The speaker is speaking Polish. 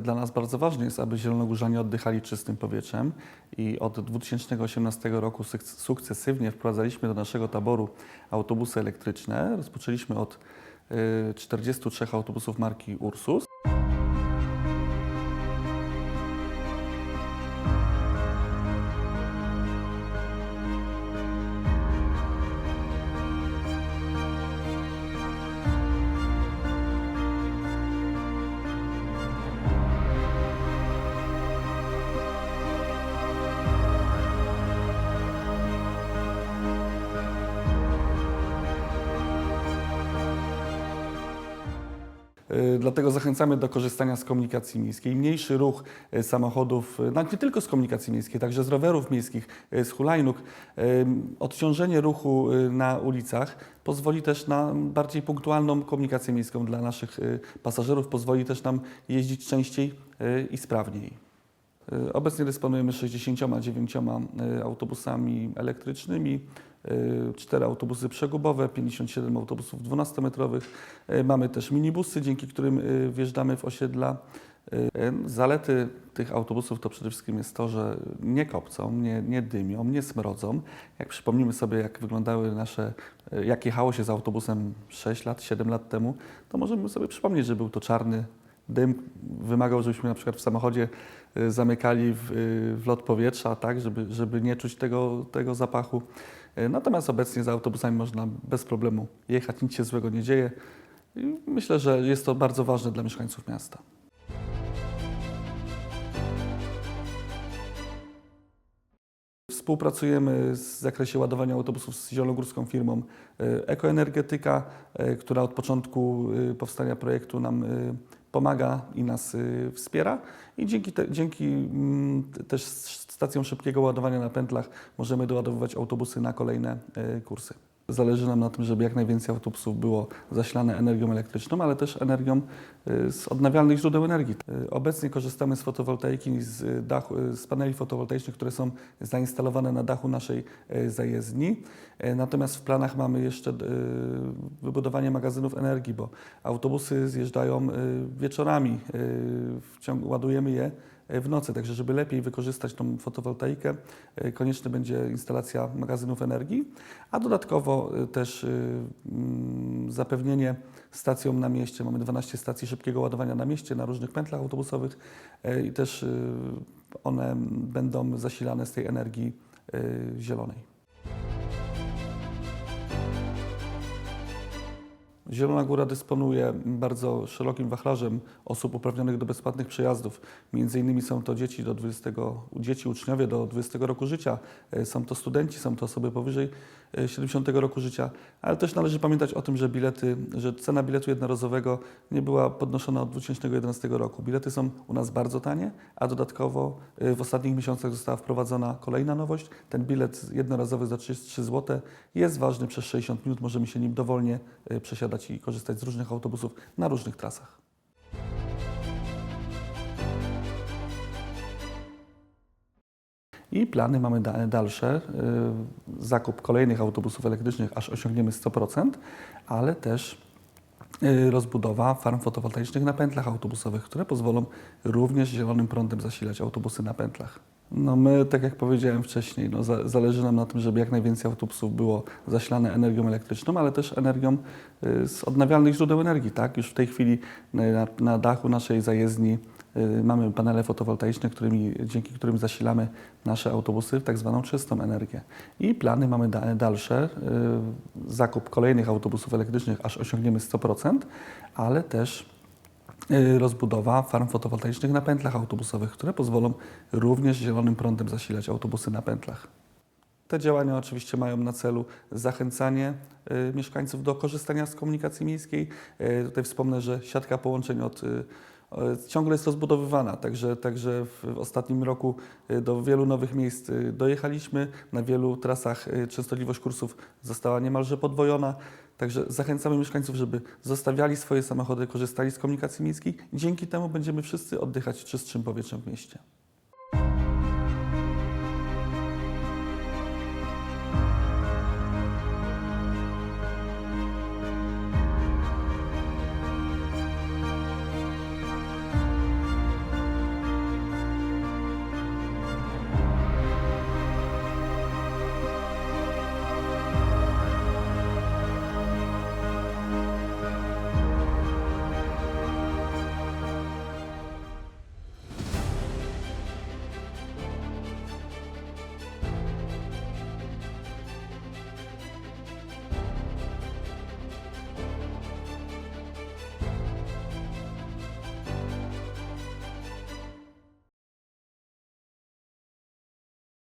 Dla nas bardzo ważne jest, aby zielonogórzanie oddychali czystym powietrzem i od 2018 roku suk- sukcesywnie wprowadzaliśmy do naszego taboru autobusy elektryczne. Rozpoczęliśmy od y, 43 autobusów marki Ursus. Dlatego zachęcamy do korzystania z komunikacji miejskiej. Mniejszy ruch y, samochodów, y, nawet nie tylko z komunikacji miejskiej, także z rowerów miejskich, y, z hulajnóg. Y, Odciążenie ruchu y, na ulicach pozwoli też na bardziej punktualną komunikację miejską dla naszych y, pasażerów, pozwoli też nam jeździć częściej y, i sprawniej. Y, Obecnie dysponujemy 69 y, autobusami elektrycznymi, 4 autobusy przegubowe, 57 autobusów 12-metrowych. Y, Mamy też minibusy, dzięki którym wjeżdżamy w osiedla. Zalety tych autobusów to przede wszystkim jest to, że nie kopcą, nie, nie dymią, nie smrodzą. Jak przypomnimy sobie, jak wyglądały nasze, jak jechało się z autobusem 6 lat, 7 lat temu, to możemy sobie przypomnieć, że był to czarny dym wymagał, żebyśmy na przykład w samochodzie y, zamykali w, y, wlot powietrza, tak, żeby, żeby nie czuć tego, tego zapachu. Y, Natomiast obecnie za autobusami można bez problemu jechać, nic się złego nie dzieje. I myślę, że jest to bardzo ważne dla mieszkańców miasta. Współpracujemy w zakresie ładowania autobusów z zielonogórską firmą Ekoenergetyka, która od początku powstania projektu nam pomaga i nas y, wspiera. I dzięki, te, dzięki mm, też stacjom szybkiego ładowania na pętlach możemy doładowywać autobusy na kolejne y, kursy. Zależy nam na tym, żeby jak najwięcej autobusów było zasilane energią elektryczną, ale też energią y, z odnawialnych źródeł energii. Y, Obecnie korzystamy z fotowoltaiki, z, dachu, z paneli fotowoltaicznych, które są zainstalowane na dachu naszej y, zajezdni. Natomiast w planach mamy jeszcze wybudowanie magazynów energii, bo autobusy zjeżdżają wieczorami, ładujemy je w nocy, także żeby lepiej wykorzystać tą fotowoltaikę, y, konieczna będzie instalacja magazynów energii, a dodatkowo y, też y, mm, zapewnienie stacjom na mieście. Mamy 12 stacji szybkiego ładowania na mieście, na różnych pętlach autobusowych i też one będą zasilane z tej energii zielonej. Zielona Góra dysponuje bardzo szerokim wachlarzem osób uprawnionych do bezpłatnych przejazdów. Między innymi są to dzieci do 20, dzieci uczniowie do 20 roku życia, e, są to studenci, są to osoby powyżej e, 70 roku życia, ale też należy pamiętać o tym, że bilety, że cena biletu jednorazowego nie była podnoszona od 2011 roku. Bilety są u nas bardzo tanie, a dodatkowo e, w ostatnich miesiącach została wprowadzona kolejna nowość. Ten bilet jednorazowy za 33 zł jest ważny przez 60 minut, możemy się nim dowolnie e, i korzystać z różnych autobusów na różnych trasach. I plany mamy da- dalsze. y, Zakup kolejnych autobusów elektrycznych, aż osiągniemy 100%, ale też y, rozbudowa farm fotowoltaicznych na pętlach autobusowych, które pozwolą również zielonym prądem zasilać autobusy na pętlach. No my, tak jak powiedziałem wcześniej, no za, zależy nam na tym, żeby jak najwięcej autobusów było zasilane energią elektryczną, ale też energią y, z odnawialnych źródeł energii. Tak? Już w tej chwili na, na dachu naszej zajezdni y, mamy panele fotowoltaiczne, którymi, dzięki którym zasilamy nasze autobusy w tak zwaną czystą energię. I plany mamy da, dalsze. y, Zakup kolejnych autobusów elektrycznych, aż osiągniemy 100%, ale też y, rozbudowa farm fotowoltaicznych na pętlach autobusowych, które pozwolą również zielonym prądem zasilać autobusy na pętlach. Te działania oczywiście mają na celu zachęcanie y, mieszkańców do korzystania z komunikacji miejskiej. Y, tutaj wspomnę, że siatka połączeń od, y, ciągle jest rozbudowywana, także, także w ostatnim roku y, do wielu nowych miejsc y, dojechaliśmy. Na wielu trasach częstotliwość kursów została niemalże podwojona. Także zachęcamy mieszkańców, żeby zostawiali swoje samochody, korzystali z komunikacji miejskiej. Dzięki temu będziemy wszyscy oddychać czystszym powietrzem w mieście.